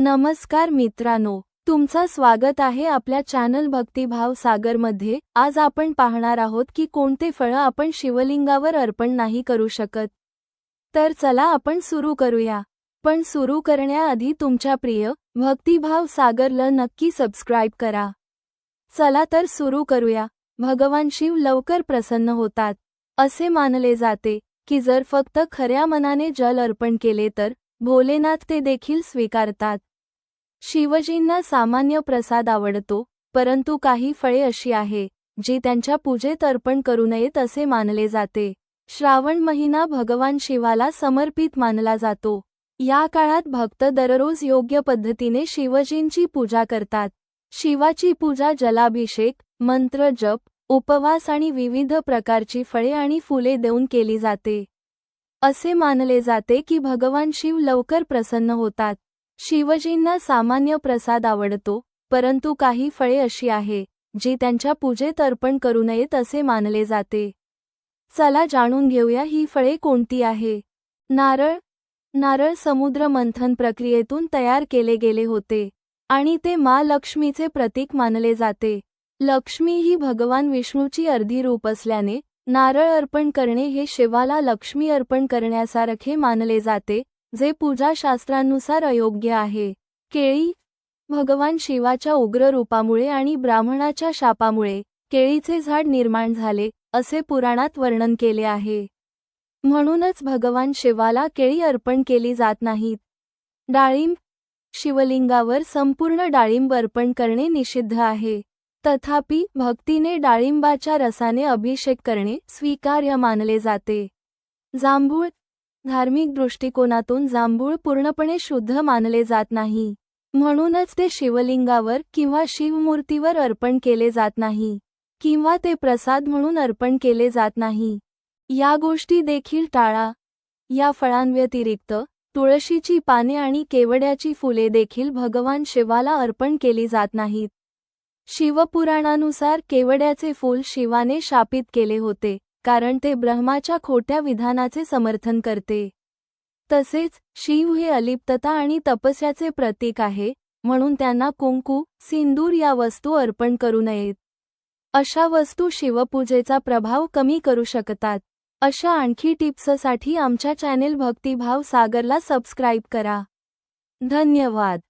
नमस्कार मित्रांनो तुमचं स्वागत आहे आपल्या चॅनल भक्तिभाव सागरमध्ये. आज आपण पाहणार आहोत की कोणते फळं आपण शिवलिंगावर अर्पण नाही करू शकत. तर चला आपण सुरू करूया. पण सुरू करण्याआधी तुमच्या प्रिय भक्तिभाव सागरला नक्की सबस्क्राईब करा. चला तर सुरू करूया. भगवान शिव लवकर प्रसन्न होतात. असे मानले जाते की जर फक्त खऱ्या मनाने जल अर्पण केले तर भोलेनाथ ते देखील स्वीकारतात. शिवजींना सामान्य प्रसाद आवडतो परंतु काही फळे अशी आहे जी त्यांच्या पूजेत अर्पण करू नयेत असे मानले जाते. श्रावण महिना भगवान शिवाला समर्पित मानला जातो. या काळात भक्त दररोज योग्य पद्धतीने शिवजींची पूजा करतात. शिवाची पूजा जलाभिषेक मंत्र जप उपवास आणि विविध प्रकारची फळे आणि फुले देऊन केली जाते. असे मानले जाते की भगवान शिव लवकर प्रसन्न होतात. शिवजींना सामान्य प्रसाद आवडतो परंतु काही फळे अशी आहे जी त्यांच्या पूजेत अर्पण करू नयेत असे मानले जाते. चला जाणून घेऊया ही फळे कोणती आहे. नारळ. नारळ समुद्र मंथन प्रक्रियेतून तयार केले गेले होते आणि ते मा लक्ष्मीचे प्रतीक मानले जाते. लक्ष्मी ही भगवान विष्णूची अर्धी रूप असल्याने नारळ अर्पण करणे हे शिवाला लक्ष्मी अर्पण करण्यासारखे मानले जाते जे पूजाशास्त्रानुसार अयोग्य आहे. केळी भगवान शिवाच्या उग्र रूपामुळे आणि ब्राह्मणाच्या शापामुळे केळीचे झाड निर्माण झाले असे पुराणात वर्णन केले आहे. म्हणूनच भगवान शिवाला केळी अर्पण केली जात नाहीत. डाळिंब शिवलिंगावर संपूर्ण डाळिंब अर्पण करणे निषिद्ध आहे. तथापि भक्तीने डाळिंबाच्या रसाने अभिषेक करणे स्वीकार्य मानले जाते. जांभूळ धार्मिक दृष्टिकोनातून जांभूळ पूर्णपणे शुद्ध मानले जात नाही. म्हणूनच ते शिवलिंगावर किंवा शिवमूर्तीवर अर्पण केले जात नाही किंवा ते प्रसाद म्हणून अर्पण केले जात नाही. या गोष्टी देखील टाळा. या फळांव्यतिरिक्त तुळशीची पाने आणि केवड्याची फुले देखील भगवान शिवाला अर्पण केली जात नाहीत. शिवपुराणानुसार केवड्याचे फूल शिवाने शापित केले होते. कारण ते ब्रह्माच्या खोट्या विधानाचे समर्थन करते. तसेच शिव हे अलिप्तता आणि तपस्याचे प्रतीक आहे म्हणून त्यांना कुंकू सिंदूर या वस्तू अर्पण करू नयेत. अशा वस्तू शिवपूजेचा प्रभाव कमी करू शकतात. अशा आणखी टिप्ससाठी आमच्या चॅनेल भक्तिभाव सागरला सबस्क्राईब करा. धन्यवाद.